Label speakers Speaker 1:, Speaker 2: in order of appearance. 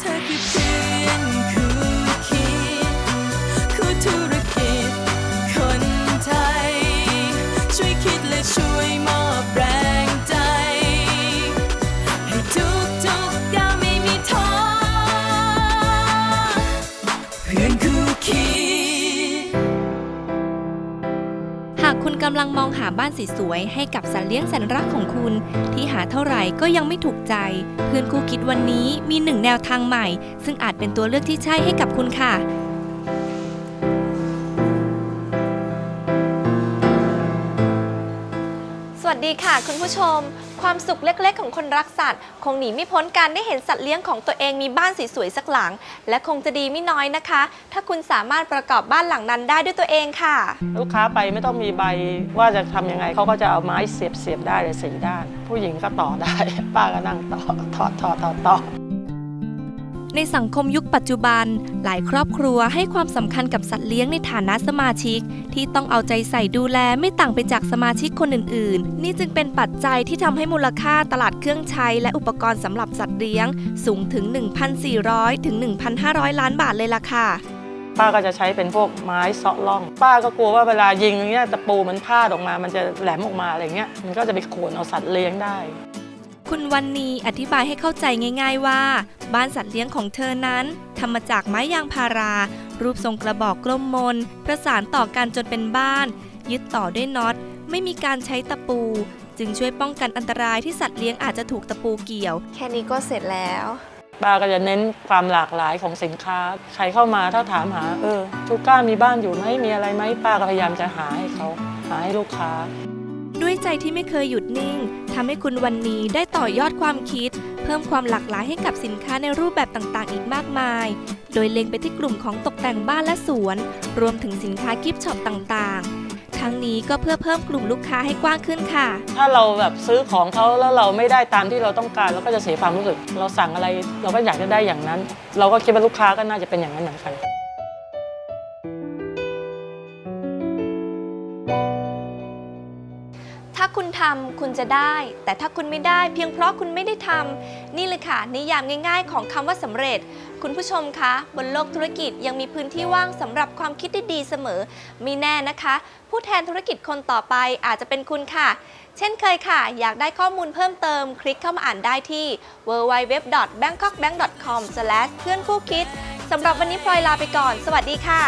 Speaker 1: เธอคือเพื่อนคู่คิดคู่ธุรกิจ คนไทย ช่วยคิดและช่วยมอบแรงใจ ให้ทุกทุกๆก้าวไม่มีท้อเพื่อนคู่คิดำ
Speaker 2: ลังมองหาบ้านสวยๆให้กับสัตว์เลี้ยงแสนรักของคุณ ที่หาเท่าไหร่ก็ยังไม่ถูกใจ เพื่อนคู่คิดวันนี้มีหนึ่งแนวทางใหม่ ซึ่งอาจเป็นตัวเลือกที่ใช่ให้กับคุณค่ะ
Speaker 3: สดีค่ะ คุณผู้ชม ความสุขเล็กๆ ของคนรักสัตว์ คงหนีไม่พ้นการได้เห็นสัตว์เลี้ยงของตัวเองมีบ้านสวยๆสักหลัง และคงจะดีไม่น้อยนะคะ ถ้าคุณสามารถประกอบบ้านหลังนั้นได้ด้วยตัวเองค่ะ
Speaker 4: ลูกค้าไปไม่ต้องมีใบว่าจะทำยังไงเขาก็จะเอาไม้เสียบเสียบได้เลยสี่ด้าน ผู้หญิงก็ต่อได้ ป้าก็นั่งต่อถอดถอดถอดต่อ
Speaker 2: ในสังคมยุคปัจจุบัน หลายครอบครัวให้ความสำคัญกับสัตว์เลี้ยงในฐานะสมาชิก ที่ต้องเอาใจใส่ดูแลไม่ต่างไปจากสมาชิกคนอื่น ๆ นี่จึงเป็นปัจจัยที่ทำให้มูลค่าตลาดเครื่องใช้ และอุปกรณ์สำหรับสัตว์เลี้ยง สูงถึง 1,400 ถึง 1,500 ล้านบาทเลยล่ะค่ะ
Speaker 4: ป้าก็จะใช้เป็นพวกไม้เซาะล่อง ป้าก็กลัวว่าเวลายิงเงี้ยตะปูมันพลาดออกมา มันจะแหลมออกมาอะไรเงี้ย มันก็จะไปโขนเอาสัตว์เลี้ยงได้
Speaker 2: คุณวันนีอธิบายให้เข้าใจง่าย ๆว่า บ้านสัตว์เลี้ยงของเธอนั้นทำมาจากไม้ยางพารา รูปทรงกระบอกกลมมน ประสานต่อกันจนเป็นบ้าน ยึดต่อด้วยน็อต ไม่มีการใช้ตะปู จึงช่วยป้องกันอันตรายที่สัตว์เลี้ยงอาจจะถูกตะปูเกี่ยว
Speaker 3: แค่นี้ก็เสร็จแล้ว
Speaker 4: ป้าก็จะเน้นความหลากหลายของสินค้า ใครเข้ามาถ้าถามหา เออทุกก้ามีบ้านอยู่ไหมมีอะไรไหมป้าก็พยายามจะหาให้เขาหาให้ลูกค้า
Speaker 2: ด้วยใจที่ไม่เคยหยุดนิ่งทำให้คุณวันนี้ได้ต่อยอดความคิด เพิ่มความหลากหลายให้กับสินค้าในรูปแบบต่างๆ อีกมากมาย โดยเล็งไปที่กลุ่มของตกแต่งบ้านและสวน รวมถึงสินค้ากิฟต์ช็อปต่างๆทั้งนี้ก็เพื่อเพิ่มกลุ่มลูกค้าให้กว้างขึ้นค่ะ
Speaker 4: ถ้าเราแบบซื้อของเขาแล้วเราไม่ได้ตามที่เราต้องการ เราก็จะเสียความรู้สึก เราสั่งอะไร เราก็อยากจะได้อย่างนั้น เราก็คิดว่าลูกค้าก็น่าจะเป็นอย่างนั้นเหมือนกัน
Speaker 3: ถ้าคุณทำคุณจะได้ แต่ถ้าคุณไม่ได้เพียงเพราะคุณไม่ได้ทำนี่เลยค่ะ นิยามง่าย ๆ ของคำว่าสำเร็จ คุณผู้ชมคะ บนโลกธุรกิจยังมีพื้นที่ว่างสำหรับความคิดที่ดีเสมอมีแน่นะคะ ผู้แทนธุรกิจคนต่อไปอาจจะเป็นคุณค่ะ เช่นเคยค่ะ อยากได้ข้อมูลเพิ่มเติม คลิกเข้ามาอ่านได้ที่ www.bangkokbank.com เพื่อนคู่คิดสำหรับวันนี้พลอยลาไปก่อน สวัสดีค่ะ